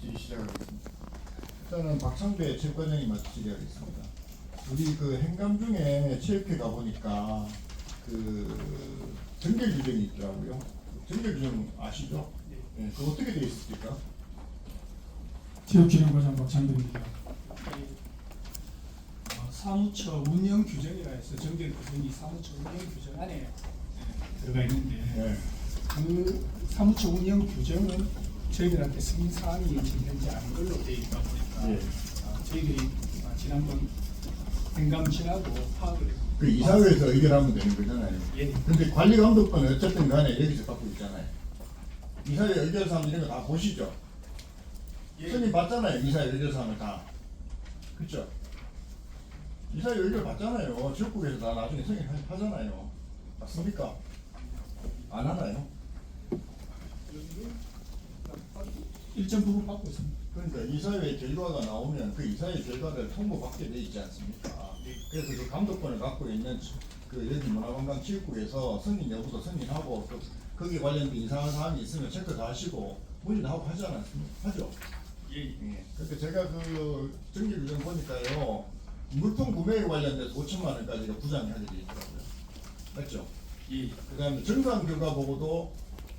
시작하겠습니다. 일단은 박창배 체육관장님 먼저 질의하겠습니다. 우리 그 행감 중에 체육회 가 보니까 그 정결 규정이 있더라고요. 정결 규정 아시죠? 네. 그 어떻게 되어 있습니까? 체육진흥과장 박창근입니다. 어, 사무처 운영 규정이라 해서 정결 규정이 사무처 운영 규정 안에 예, 들어가 있는데 네. 그 사무처 운영 규정은 저희들한테 승인 사항이 지금 현재 아닌 걸로 되어 있다 보니까 예. 어, 저희들이 어, 지난번 행감 지나고 파악을 했고 그 이사회에서 의결하면 되는 거잖아요. 예. 근데 관리 감독권은 어쨌든 간에 여기서 갖고 있잖아요. 이사회 의결사항 이런 거 다 보시죠? 예. 선임 받잖아요. 이사회 의결사항을 다. 그쵸? 이사회 의결 받잖아요. 지역국에서 다 나중에 승인하잖아요. 맞습니까? 안 하나요? 일정 부분 받고 있습니다. 그러니까 이사회 결과가 나오면 그 이사회 결과를 통보받게 돼 있지 않습니까? 그래서 그 감독권을 갖고 있는 그 여기 문화관광 지역국에서 승인 여부도 승인하고 또 거기에 관련된 이상한 사항이 있으면 체크 다 하시고 문의도 하고 하지 않았습니까? 하죠? 예. 예. 근데 제가 그 정기 규정 보니까요 물품 구매에 관련돼서 5천만 원까지가 부장이 하게 돼 있더라고요. 맞죠? 예. 그다음에 정상 결과 보고도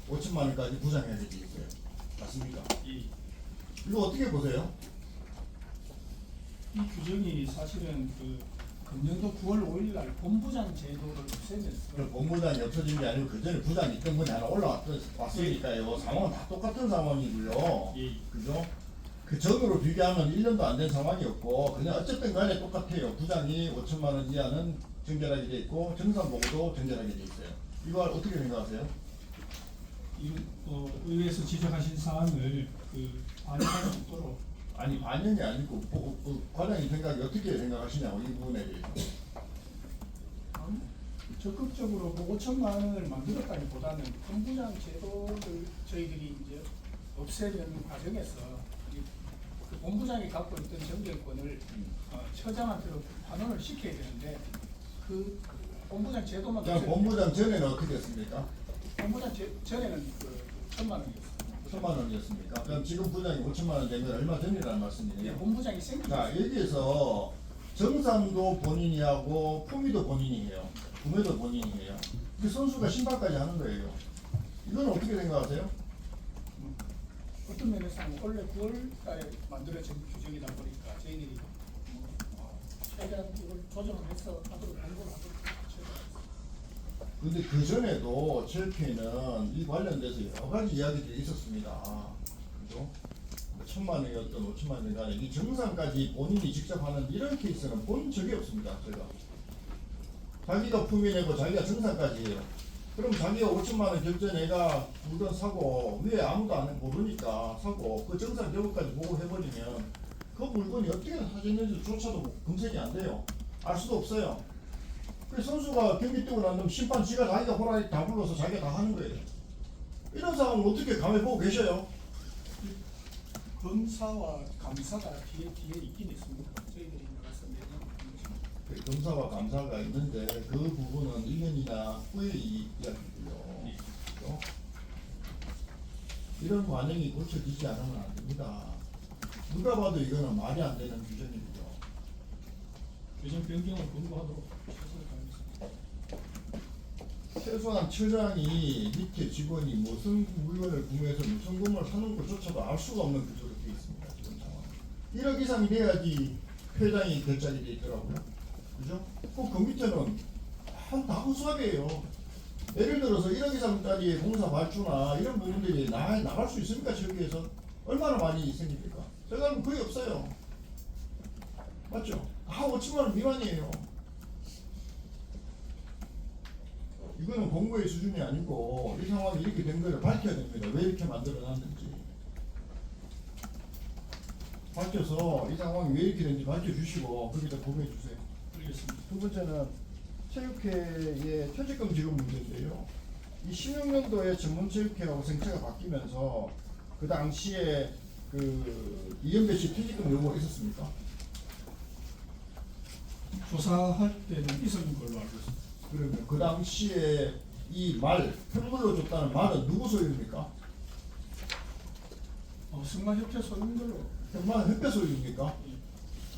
5천만 원까지 돼 있어요. 맞습니까? 예. 이거 어떻게 보세요? 이 규정이 사실은 그 금년도 9월 5일 날 본부장 제도를 없애면서 그 본부장이 없어진 게 아니고 그 전에 부장이 있던 분이 하나 올라왔던 왔으니까요. 상황은 다 똑같은 상황이고요. 예. 그죠? 그 전으로 비교하면 1년도 안 된 상황이었고 그냥 어쨌든 간에 똑같아요. 부장이 5천만 원 이하는 정결하게 돼 있고 정산 보고도 정결하게 돼 있어요. 이거 어떻게 생각하세요? 이 어, 의회에서 지적하신 사항을 그 반영할 수 있도록 아니 반영이 아니고 뭐, 뭐, 과장님 생각이 어떻게 생각하시냐고 이 부분에 대해서. 적극적으로 그 5천만 원을 만들었다기보다는 본부장 제도를 저희들이 이제 없애려는 과정에서 이- 그 본부장이 갖고 있던 정결권을 어, 처장한테로 환원을 시켜야 되는데 그 본부장 제도만 그냥 없애면- 본부장 전에는 어떻게 했습니까? 본부장 제, 전에는 그 천만 원이었어요. 천만 원이었습니까? 그럼 지금 부장이 5천만 원 되면 얼마 전이라는 예, 말씀이에요? 본부장이 생기죠. 자 여기에서 정산도 본인이 하고 품위도 본인이 해요. 구매도 본인이 해요. 그 선수가 신발까지 하는 거예요. 이건 어떻게 생각하세요? 어떤 면에서는 원래 9월달에 만들어진 규정이다 보니까 저희들이 뭐, 어, 최대한 이걸 조정을 해서 하도록 공고를 하도록 근데 그 전에도 체육회는 이 관련돼서 여러 가지 이야기들이 있었습니다. 그죠? 뭐 천만 원이었던 오천만 원이 간에 이 정산까지 본인이 직접 하는 이런 케이스는 본 적이 없습니다. 제가. 자기가 품위내고 자기가 정산까지 해요. 그럼 자기가 5천만 원 결제 내가 물건 사고 왜 아무도 안 해? 모르니까 사고 그 정산 여부까지 보고 해버리면 그 물건이 어떻게 사진인지조차도 검색이 안 돼요. 알 수도 없어요. 그 선수가 경기 뛰고 난 다음 심판 지가 자기가 호라리 다 불러서 자기가 다 하는 거예요. 이런 상황을 어떻게 감해 보고 계셔요? 검사와 감사가 뒤에 뒤에 있긴 있습니다. 저희들이 나가서 매년 그 검사와 감사가 있는데 그 부분은 1년이나 후의 이- 이야기고요. 그죠? 이런 관행이 고쳐지지 않으면 안 됩니다. 누가 봐도 이거는 말이 안 되는 규정이고요. 규정 변경을 권고하도록 최선을 다하겠습니다. 최소한 처장이 밑에 직원이 무슨 물건을 구매해서 무슨 건물을 사는 것조차도 알 수가 없는 구조로 되어 있습니다. 지금 상황. 1억 이상이 돼야지 회장이 결정이 돼 있더라고요. 그죠? 그그 밑에는 한다 허수아비예요. 예를 들어서 1억 이상짜리 공사 발주나 이런 부분들이 나, 나갈 수 있습니까? 지역에서 얼마나 많이 생깁니까? 알면 거의 없어요. 맞죠? 아 5천만 원 미만이에요. 이거는 공고의 수준이 아니고 이 상황이 이렇게 된 거를 밝혀야 됩니다. 왜 이렇게 만들어놨는지 밝혀서 이 상황이 왜 이렇게 된지 밝혀주시고 거기다 보고해 주세요. 알겠습니다. 두 번째는 체육회의 퇴직금 지급 문제인데요. 이 16년도에 전문 체육회하고 생체가 바뀌면서 그 당시에 그 이현배 씨 퇴직금 요구가 있었습니까? 조사할 때는 있었는 걸로 알고 있습니다. 그러면 그 당시에 이 말, 현물로 줬다는 말은 누구 소유입니까? 어, 승마협회 소유물로 정말 흑배 소유입니까?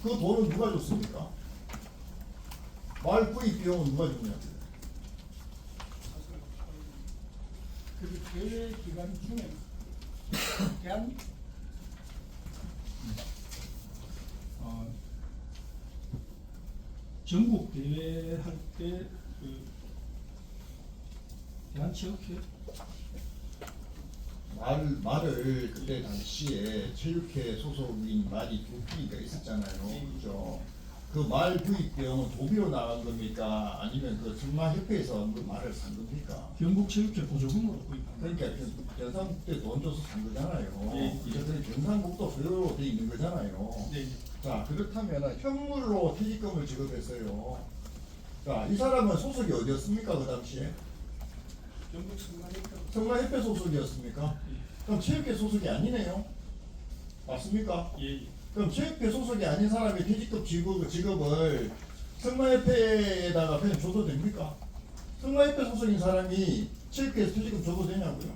그 돈은 누가 줬습니까? 말 구입 비용은 누가 줬냐고요? 그 대회 기간 중에 대한 어, 전국 대회 할때 그 대한체육회 말, 말을 그때 당시에 체육회 소속인 말이 두 피가 있었잖아요. 그죠? 그 말 구입 비용은 도비로 나간 겁니까? 아니면 그 승마협회에서 그 말을 산 겁니까? 경북체육회 보조금으로 구입한 그러니까 그 경상북도에 돈 줘서 산 거잖아요. 예. 이것은 경상북도 소유로 돼 있는 거잖아요. 네, 자 그렇다면 현물로 퇴직금을 지급했어요. 자이 사람은 소속이 어디였습니까 그 당시에? 경북 승마협회 성마협회 소속이었습니까? 그럼 체육회 소속이 아니네요. 맞습니까? 예, 예. 그럼 체육회 소속이 아닌 사람이 퇴직금 지급, 지급을 성마협회에다가 그냥 줘도 됩니까? 성마협회 소속인 사람이 체육회에서 퇴직금 줘도 되냐고요?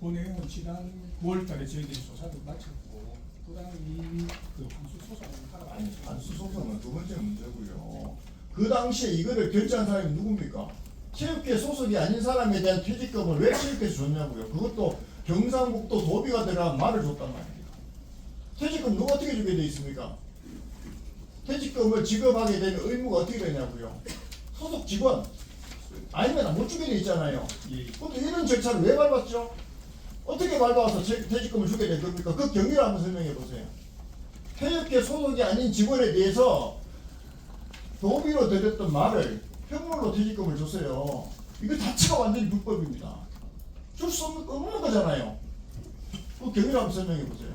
그 내용은 지난 9월달에 저희들이 조사를 마쳤고 그다음에 이그 환수 소송을 하러 아니 반수 소송은 두 번째 문제고요. 그 당시에 이거를 결제한 사람이 누굽니까? 체육회 소속이 아닌 사람에 대한 퇴직금을 왜 체육회에서 줬냐고요? 그것도 경상북도 도비가 들어간 말을 줬단 말입니다. 퇴직금 누가 어떻게 주게 돼 있습니까? 퇴직금을 지급하게 되는 의무가 어떻게 되냐고요? 소속 직원 아니면 못 주게 돼 있잖아요. 예, 근데 이런 절차를 왜 밟았죠? 어떻게 밟아서 퇴- 퇴직금을 주게 된 겁니까? 그 경위를 한번 설명해 보세요. 퇴역회 소속이 아닌 직원에 대해서 도비로 드렸던 말을 현물로 퇴직금을 줬어요. 이거 자체가 완전히 불법입니다. 줄 수 없는 거잖아요. 그 경위를 한번 설명해 보세요.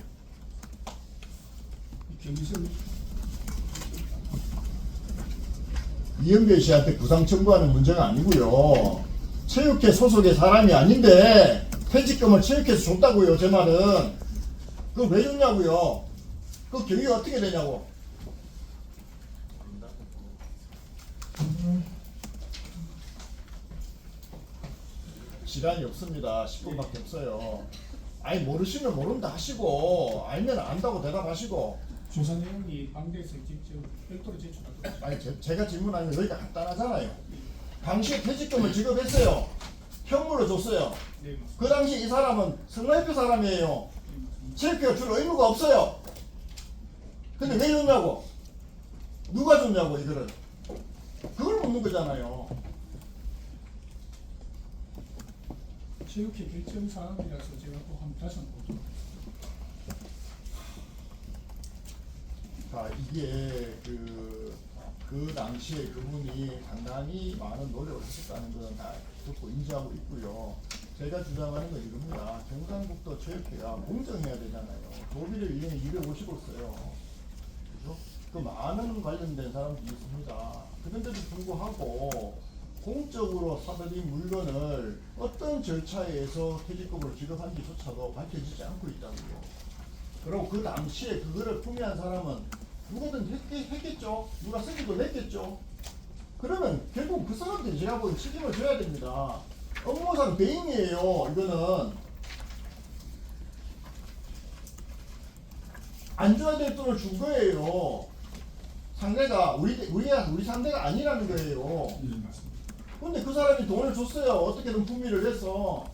이영배 씨한테 구상 청구하는 문제가 아니고요. 체육회 소속의 사람이 아닌데 퇴직금을 체육회에서 줬다고요. 제 말은 그걸 왜 줬냐고요. 그 경위가 어떻게 되냐고. 시간이 없습니다. 10분밖에 없어요. 아니 모르시면 모른다 하시고 알면 안다고 대답하시고 조사 내용이 방대에서 직접 별도로 제출하도록 아니 제, 제가 질문하면 여기가 간단하잖아요. 당시에 퇴직금을 지급했어요. 현물로 줬어요. 네, 맞습니다. 그 당시 이 사람은 성나협회 사람이에요. 체육회가 줄 의무가 없어요. 근데 왜 줬냐고? 누가 줬냐고 이거를? 그걸 묻는 거잖아요. 체육회 결정 사항이라서 제가 또 한번 다시 한번 보도록 자 이게 그, 그 당시에 그분이 상당히 많은 노력을 했었다는 것은 다 듣고 인지하고 있고요. 제가 주장하는 건 이겁니다. 경상북도 체육회가 공정해야 되잖아요. 도비를 1년에 250을 써요. 그죠? 그 많은 관련된 사람들이 있습니다. 그런데도 불구하고 공적으로 사들인 물건을 어떤 절차에 의해서 퇴직금을 지급한지조차도 밝혀지지 않고 있다고요. 그리고 그 당시에 그거를 품위한 사람은 누구든 했, 했겠죠. 누가 쓰기도 냈겠죠. 그러면 결국 그 사람들이 제가 보기엔 책임을 져야 됩니다. 업무상 배임이에요. 이거는 안 줘야 될 돈을 준 거예요. 상대가 우리 우리가 우리 상대가 아니라는 거예요. 네. 근데 그 사람이 돈을 줬어요. 어떻게든 품위를 해서.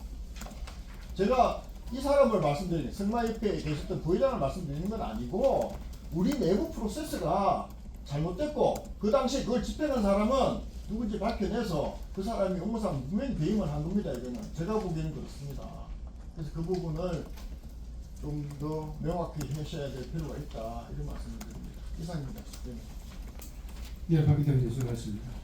제가 이 사람을 말씀드리는 승마협회에 계셨던 부회장을 말씀드리는 건 아니고 우리 내부 프로세스가 잘못됐고 그 당시에 그걸 집행한 사람은 누군지 밝혀내서 그 사람이 업무상 분명히 배임을 한 겁니다. 이거는 제가 보기에는 그렇습니다. 그래서 그 부분을 좀 더 명확히 하셔야 될 필요가 있다 이런 말씀을 드립니다. 이상입니다. 네. 예, 박기태 의원 수고하셨습니다.